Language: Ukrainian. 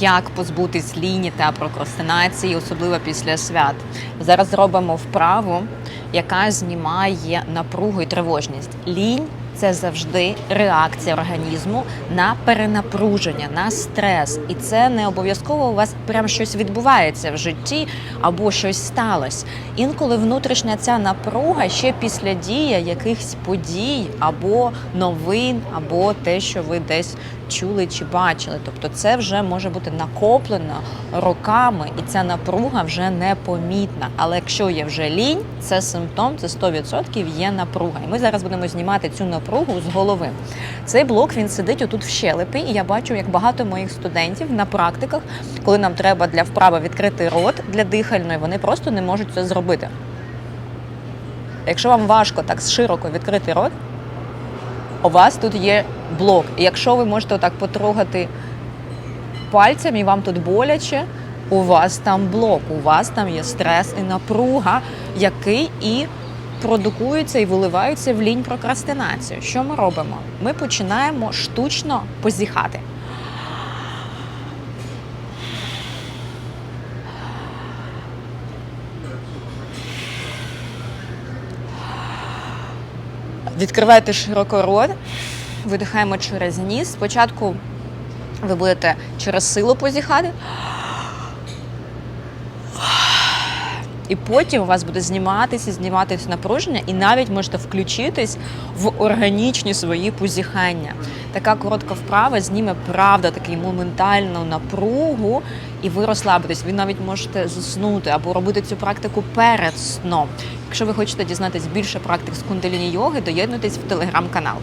як позбутись ліні та прокрастинації, особливо після свят. Зараз зробимо вправу, яка знімає напругу і тривожність. Лінь це завжди реакція організму на перенапруження, на стрес. І це не обов'язково у вас прям щось відбувається в житті або щось сталося. Інколи внутрішня ця напруга ще після дії якихось подій або новин, або те, що ви десь чули чи бачили. Тобто це вже може бути накоплено роками, і ця напруга вже непомітна. Але якщо є вже лінь, це симптом, це 100% є напруга. І ми зараз будемо знімати цю напругу з голови. Цей блок він сидить отут в щелепі, і я бачу, як багато моїх студентів на практиках, коли нам треба для вправи відкрити рот для дихальної, вони просто не можуть це зробити. Якщо вам важко так широко відкрити рот, у вас тут є блок. І якщо ви можете отак потрогати пальцем і вам тут боляче, у вас там блок, у вас там є стрес і напруга, який і продукується і виливається в лінь прокрастинацію. Що ми робимо? Ми починаємо штучно позіхати. Відкривайте широко рот, видихаємо через ніс. Спочатку ви будете через силу позіхати. І потім у вас буде зніматися, зніматися напруження, і навіть можете включитись в органічні свої позіхання. Така коротка вправа зніме правда таку моментальну напругу, і ви розслабитесь. Ви навіть можете заснути або робити цю практику перед сном. Якщо ви хочете дізнатись більше практик з кундаліні йоги, доєднуйтесь в телеграм-канал.